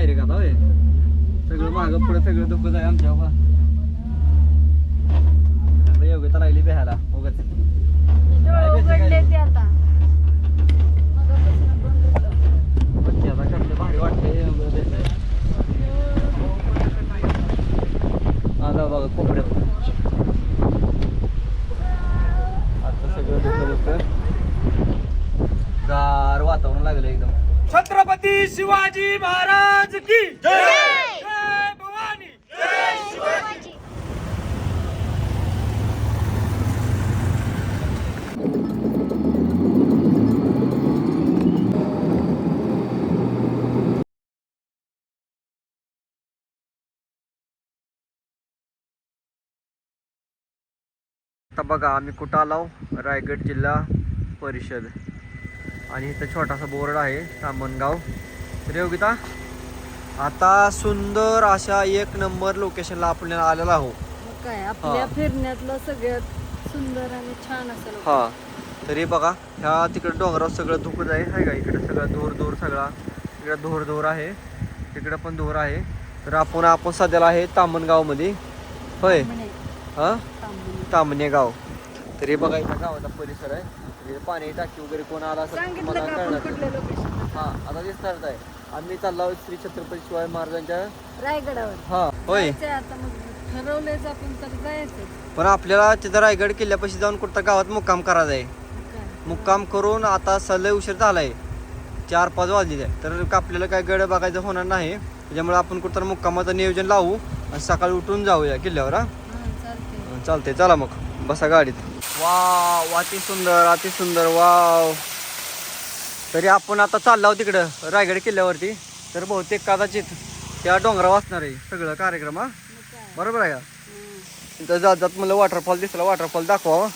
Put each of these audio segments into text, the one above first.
Direct आता होय. सगळं मागं पुढे सगळं दुखत आहे आमच्या बाबा. योग्यता लागली बेहायला उगाच. आता. कसलं भारी वाटतंय. आता बघा कोपऱ्यात. आता सगळं दुखत दुखत गार वातावरण लागलं एकदम. छत्रपती शिवाजी महाराज की जय! जय! भवानी! आता बघा आम्ही कुठं आलो? रायगड जिल्हा परिषद. आणि इथं छोटासा बोर्ड आहे तामणगाव तर योगिता आता सुंदर अशा एक नंबर लोकेशनला आपण आलेलो आहो काय आपल्या. फिरण्यातलं सगळ्यात सुंदर आणि छान असं. हा. तरी बघा ह्या तिकडे डोंगरावर सगळं धुकच आहे हाय का? इकडे सगळं धूर धूर सगळा. इकडे धूर धूर आहे. तिकडे पण धूर आहे. तर आपण आपण सध्याला आहे तामणगावमध्ये होय. हा. तामणे गाव तर हे बघा इथं गावाचा परिसर आहे. इथं पाणी टाकी वगैरे कोण आला तर सांगितलं का आपण कळणार नाही. कुठल्या लोकेशन हा आता दिसणार आहे. आम्ही चाललो आहोत श्री छत्रपती शिवाजी महाराजांच्या रायगडावर. हा होय. जायचंय आता मग. ठरवलंयच आपण तर जायचं पण आपल्याला तिथं रायगड किल्ल्यापाशी जाऊन कुठं गावात मुक्काम करायचा आहे. मुक्काम. करून आता सलय उशीर झालाय. चार पाच वाजले तर आपल्याला काय गड बघायचं होणार नाही. त्याच्यामुळे आपण कुठं मुक्कामाचं नियोजन लावू आणि सकाळी उठून जाऊया किल्ल्यावर हा? हा चालतंय. चालते चला मग. बसा गाडीत. वाव अति सुंदर अति सुंदर वाव. तरी आपण आता चाललो आहोत तिकडं रायगड किल्ल्यावरती. तर बहुतेक कदाचित त्या डोंगरावर असणार आहे सगळं कार्यक्रम हा? बरोबर आहे का? तिथं जात जात मला वॉटरफॉल दिसला वॉटरफॉल दाखवा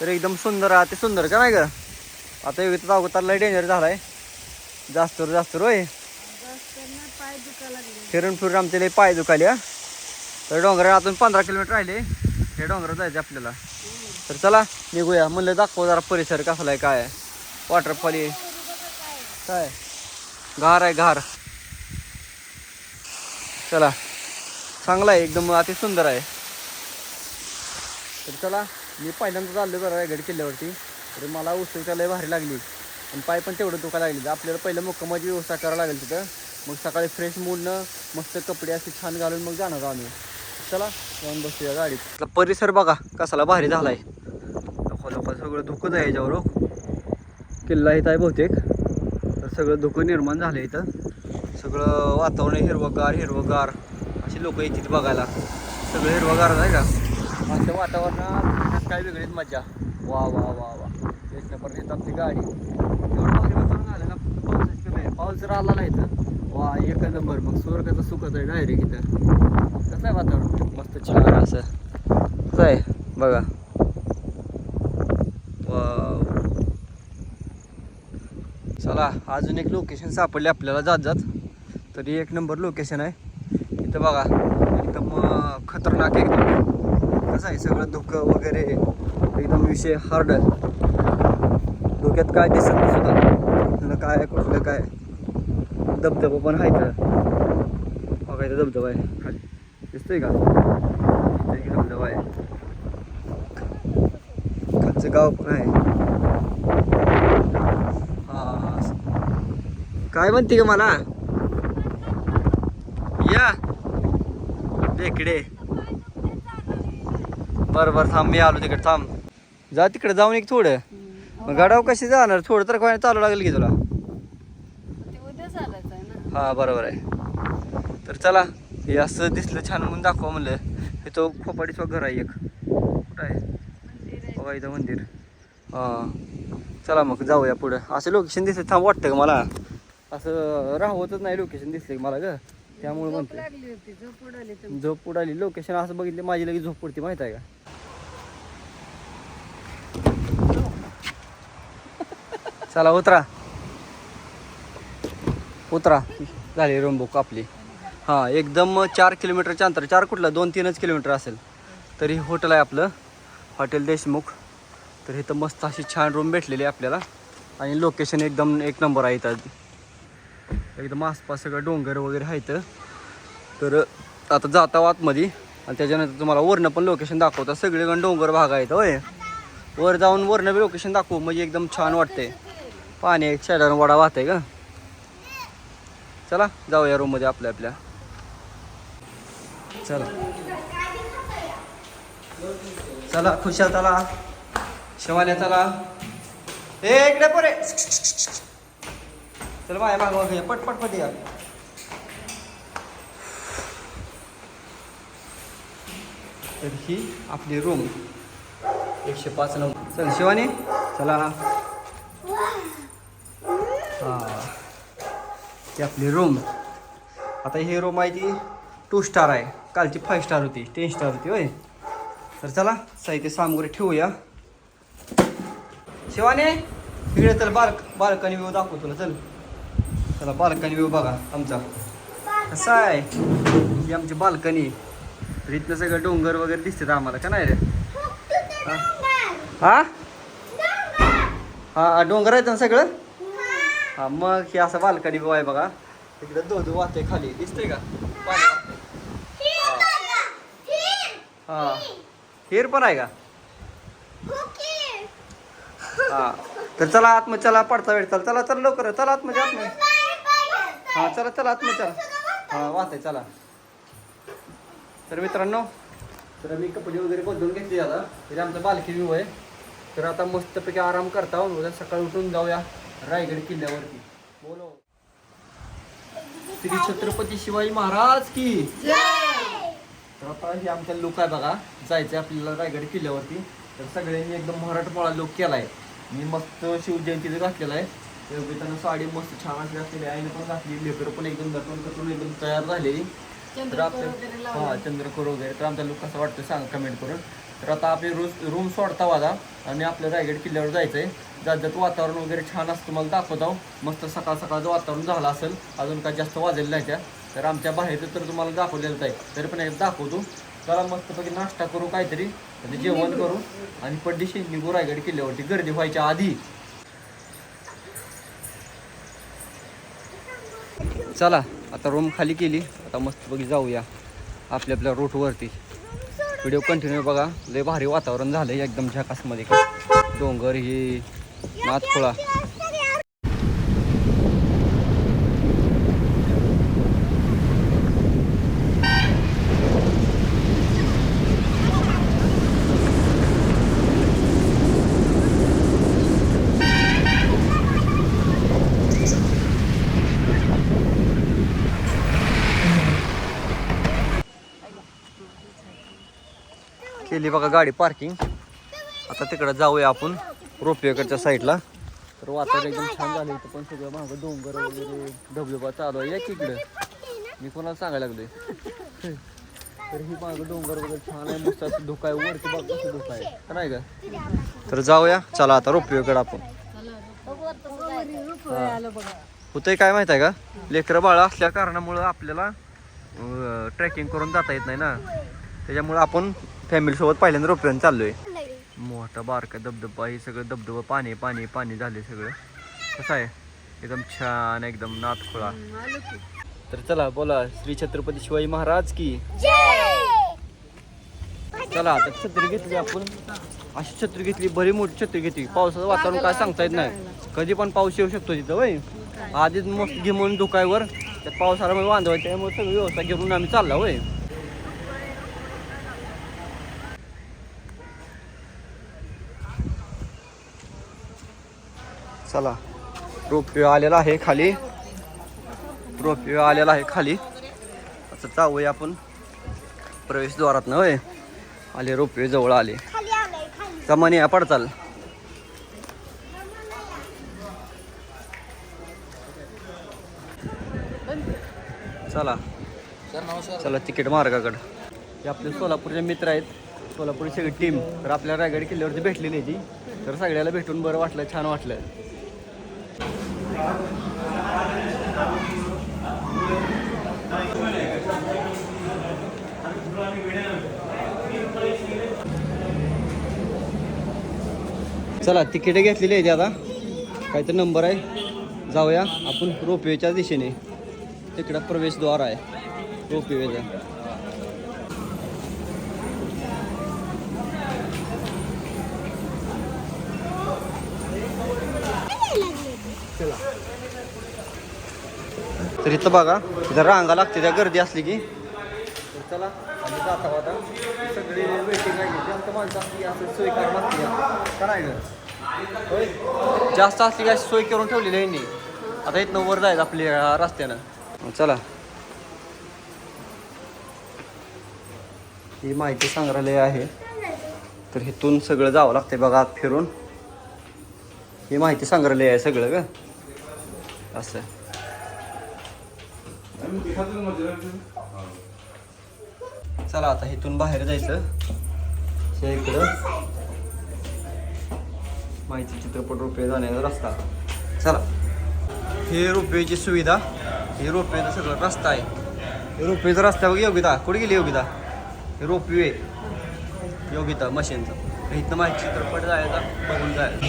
तर एकदम सुंदर आहे अति सुंदर का नाही का? आता योगित अवतार लय डेंजर झालाय. जास्त जास्त रोय जास्त पाय फिरून फिरून आमचे लई पाय दुखाले हा. तर डोंगरातून पंधरा किलोमीटर राहिले. हे डोंगर जायचं आपल्याला. तर चला निघूया. म्हणलं दाखव जरा परिसर कसला आहे काय आहे. वॉटरफॉल आहे. काय घार आहे घार. चला. चांगला आहे एकदम अति सुंदर आहे. तर चला मी पहिल्यांदा चाललो जरा रायगड किल्ल्यावरती. तर मला उत्सुकता लय भारी लागली. आणि पाय पण तेवढं दुखा लागली. तर आपल्याला पहिलं मुक्कामाची व्यवस्था करावं लागेल तिथं. मग सकाळी फ्रेश मूडनं मस्त कपडे असे छान घालून मग जाणार आम्ही. चला जाऊन बसूया गाडीत. परिसर बघा कसाला भारी झालाय. लोक सगळं धुकंच आहे याच्यावर हो. किल्ला इथं आहे बहुतेक. तर सगळं धुकं निर्माण झालं इथं. सगळं वातावरण हिरवंगार हिरवंगार. अशी लोक येतील बघायला. सगळं हिरवगार आहे का? असं वातावरणात काय वेगळीच मजा वा वा वा वा. एक येतात ती गाडी. एवढं भारी वातावरण आलं ना पाऊस नाही. पाऊस जर आला नाही तर. वा एक नंबर. मग स्वर्गाचं सुखच आहे डायरेक्ट इथं. कसं आहे वातावरण? मस्त छान असं. कसं आहे? बघा. चला अजून एक लोकेशन सापडले आपल्याला जात जात. तरी एक नंबर लोकेशन आहे. इथं बघा. एकदम खतरनाक एकदम कसं आहे? सगळं धुकं वगैरे. एकदम विषय हार्ड आहे. डोक्यात काय दिसत नाही सुद्धा. कुठलं काय कुठलं काय. धबधबा पण आहे तर बघा इथं धबधबा आहे. दिसतोय का? धबधबा आहे खालचं गाव पण आहे. हा काय म्हणते का मला? या. इकडे. बरं बरं थांब मी आलो तिकडे थांब. जा तिकडे जाऊन एक थोडं. मग गाडाव कशी जाणार? थोडं तर काय चालू लागेल की तुला? हा बरोबर आहे. तर चला. हे असं दिसलं छान म्हणून दाखवा म्हणलं. हे तो खोपाडीचं घर आहे एक. कुठं आहे. बघा इथं मंदिर. हां. चला मग जाऊया पुढं. असं लोकेशन दिसलं थांब वाटतं का मला? असं राहवतच नाही लोकेशन दिसलं की मला ग. त्यामुळे म्हणते झोप उडाली लोकेशन असं बघितले माझी लगेच झोप पडते माहीत आहे का? चला उतरा. उतरा. झाली रूम बुक आपली. हां एकदम चार किलोमीटरच्या अंतर चार कुठलं? दोन तीनच किलोमीटर असेल. तरी हॉटेल आहे आपलं हॉटेल देशमुख. तर इथं मस्त अशी छान रूम भेटलेली आहे आपल्याला. आणि लोकेशन एकदम एक नंबर आहे इथं. एकदम आसपास सगळं डोंगर वगैरे आहेत तर आता जाता आतमध्ये. आणि त्याच्यानंतर तुम्हाला वरनं पण लोकेशन दाखवतात सगळेजण डोंगर भाग आहेत होय. वर जाऊन वरनं बी लोकेशन दाखवू. म्हणजे एकदम छान वाटते पाणी एक शेडानं वडा वाहतंय का चला जाऊया रूममध्ये आपल्या आपल्या. चला. चला खुशाल चला शिवाल्या चला ए इकडे पोरे चल बाय मागवा घे पटपट पट पट या. तर ही आपली रूम एकशे पाच नंबर चल शिवानी. चला. हा. ती आपली रूम आता ही रूम आहे ती टू स्टार आहे. कालची फाईव्ह स्टार होती टेन स्टार होती होय. तर चला साहित्य सामग्री ठेवूया. शिवाने इकडे चल बाल्क बाल्कनी व्ह्यू दाखव तुला चल. चला बाल्कनी व्ह्यू बघा आमचा. कसा आहे? ही आमची बाल्कनी. तर इथलं सगळं डोंगर वगैरे दिसतात आम्हाला का नाही रे? हा? हा डोंगर आहेत ना सगळं? हा. मग हे असं बाल्कनी व्यू आहे बघा. तिकडे धोधू वाहते खाली दिसतंय का? हा. हेर पण आहे का? हा. तर चला आतमध्ये चला पडता वेळ चला चला चला लवकर चला आतमध्ये आतमध्ये. हा चला चला आतमध्ये चला. हा आहे चला. तर मित्रांनो तर मी कपडे वगैरे बदलून घेतली आता. तरी आमचा बालकी व्यू आहे. तर आता मस्तपैकी आराम करता हो. उद्या सकाळी उठून जाऊया रायगड किल्ल्यावरती. बोलो. श्री छत्रपती शिवाजी महाराज की. तर आता हे आमचा लुक आहे बघा. जायचं आपल्याला रायगड किल्ल्यावरती. तर सगळ्यांनी एकदम मराठमोळा लुक केलाय. मी मस्त शिवजयंतीचं घातलेला आहे. त्यांना साडी मस्त छान अशी घातलेली आहे. आईने पण घातली. लेकर पण एकदम दटून कटून एकदम तयार झालेली. तर आपल्या हा चंद्रकोर वगैरे. तर आमचा लुक कसा वाटतो सांगा कमेंट करून. तर आता आपली रूस रूम सोडता वादा आणि आपल्या रायगड किल्ल्यावर जायचंय. जात जात वातावरण वगैरे छान असतं मला दाखवत. आहो मस्त सकाळ सकाळचं वातावरण झालं असेल. अजून काय जास्त वाजलेलं नाही त्या. तर आमच्या बाहेरचं तर तुम्हाला दाखवलेलं आहे. तरी पण एकदा दाखवतो. चला मस्तपैकी नाश्ता करू काहीतरी. म्हणजे जेवण करू. आणि पड्डीशी निघू रायगड किल्ल्यावरती गर्दी व्हायच्या आधी. चला आता रूम खाली केली. आता मस्तपैकी जाऊया आपल्या आपल्या रूटवरती व्हिडिओ कंटिन्यू बघा. लय भारी वातावरण झालंय एकदम झकासमध्ये. डोंगर ही नाथखोळा. केली बघा गाडी पार्किंग. आता तिकडं जाऊया आपण रोपवेकडच्या साईडला. तर वातावरण एकदम छान झालं इथं पण सगळं मागं डोंगर वगैरे धबधबा चालू आहे. या की इकडं. मी कोणाला सांगायला लागलोय? तर ही मागं डोंगर वगैरे छान आहे मस्त असं धुका आहे वरती बघ कसं धुका आहे का नाही का? तर जाऊया. चला आता रोपवेकडं आपण. होतंय काय माहीत आहे का? लेकरं बाळ असल्या कारणामुळं आपल्याला ट्रेकिंग करून जाता येत नाही ना. त्याच्यामुळं आपण फॅमिली सोबत पहिल्यांदा रोपवेन चाललोय. मोठा बारका धबधबा हे सगळं धबधबा पाणी पाणी पाणी झाले सगळं. कसं आहे? एकदम छान एकदम नाथखोळा. तर चला बोला श्री छत्रपती शिवाजी महाराज की. चला आता छत्री घेतली आपण. अशी छत्री घेतली बरी मोठी छत्री घेतली. पावसाचं वातावरण काय सांगता येत नाही. कधी पण पाऊस येऊ शकतो तिथं वय आधीच मस्त घे म्हणून धुकायवर त्यात पावसाला मग वांधव आहे त्यामुळे सगळी व्यवस्था घेऊन आम्ही चालला वय चला. रोपवे आलेला आहे खाली. रोपवे आलेला आहे खाली. आता जाऊया आपण. प्रवेशद्वारात न होय. आले रोपवे जवळ आले. कमानी पडचाल. चला. चला तिकीट मार्गाकडं. हे आपले सोलापूरचे मित्र आहेत. सोलापूरची सगळी टीम तर आपल्या रायगड किल्ल्यावरती भेटलेली ती. तर सगळ्याला भेटून बरं वाटलं छान वाटलं. चला तिकीट घेतलेली आहे ते आता. काहीतरी नंबर आहे. जाऊया आपण रोपवेच्या दिशेने. तिकडं प्रवेशद्वार आहे. रोपवेचा. तर इथं बघा इथं रांगा लागते त्या गर्दी असली की. चला आम्ही जाता आता. सगळे वेटिंग आहे. जास्त माणसं असली असं सोय करावं लागते. का नाही होय? जास्त असली की अशी सोय करून ठेवलेली आहे यांनी. आता इथनं वर जायचं आपल्या रस्त्यानं. चला. ही माहिती संग्रहालय आहे. तर इथून सगळं जावं लागते बघा आत फिरून. ही माहिती संग्रहालय आहे सगळं का असं. चला आता इथून बाहेर जायचं. हे इकडं. माहिती चित्रपट रुपये जाण्याचा रस्ता. चला. हे रोपवेची सुविधा. हे रोपवेचं सगळं रस्ता आहे. हे रोपवेचा रस्ता बघ योगिता. कुठे गेली योगिता? हे रोपवे योगिता मशीनचं. इथनं माहिती चित्रपट जायचा बघून जायचं.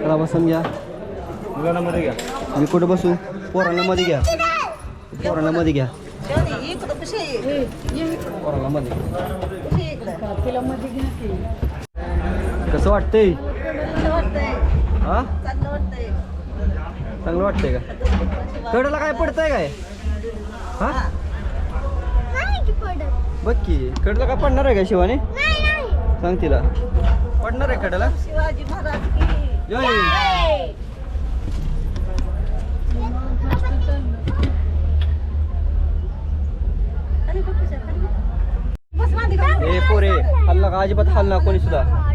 चला बसून घ्या मध्ये घ्या मी कुठं बसू पोरांना मध्ये घ्या पोरांना मध्ये घ्या इकडं कशी इकडं. मध्ये इकडं? तिला मध्ये घ्या की. कसं वाटतंय? चांगलं वाटतंय. हा? चांगलं वाटतंय. चांगलं वाटतंय का? कडेला काय पडतंय काय? हा? बघ की कडेला काय पडणार आहे का शिवाने? सांग तिला. पडणार आहे कडेला? शिवाजी महाराज की. जय. खाली बघ कशा, खाली बघ. बस मांडी घाल. ए पोरे हल्ला का अजिबात हल्ला कोणी सुद्धा.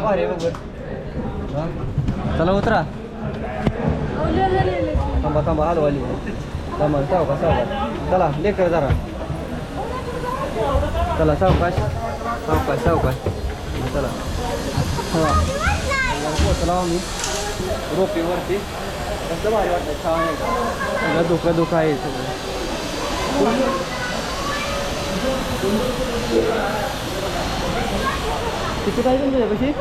भारी आहे बघ चला उतरा थांबा थांबा हलवाली थांबा सावका सावका चला लेकर जरा चला सावकाश सावकाश सावकाश चला पोचला आम्ही रोपीवरती कसं भारी वाटतं छान आहे सगळं धोका धोका आहे सगळं किती पाहिजे तुझ्यापाशी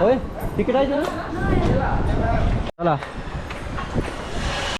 होय? तिकीट आहे तुला चला.